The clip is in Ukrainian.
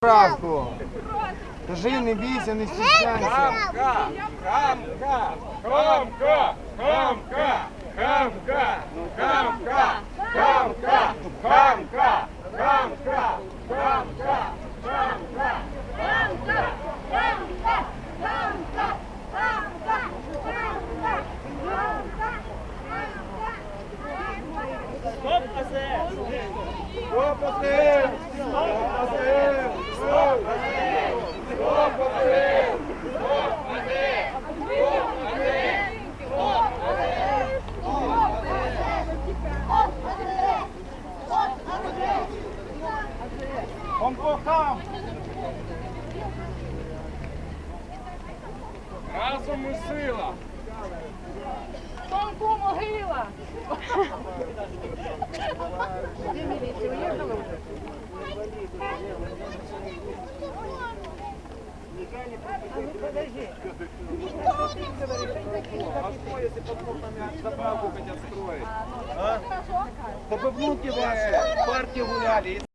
правку. Кажи, не бійся, не стісняйся. Хамка! Хамка! Хамка! Хамка! Хамка! Хамка! Хамка! Хамка! Хамка! Хамка! Стоп, АЗС! Стоп, АЗС! Стоп, АЗС! Помко там! Разом і сила! Помко могила! Не міліція уїхала вже? Подожди. Никто не строить. А? Да вы внуки ваши, в парке гуляли.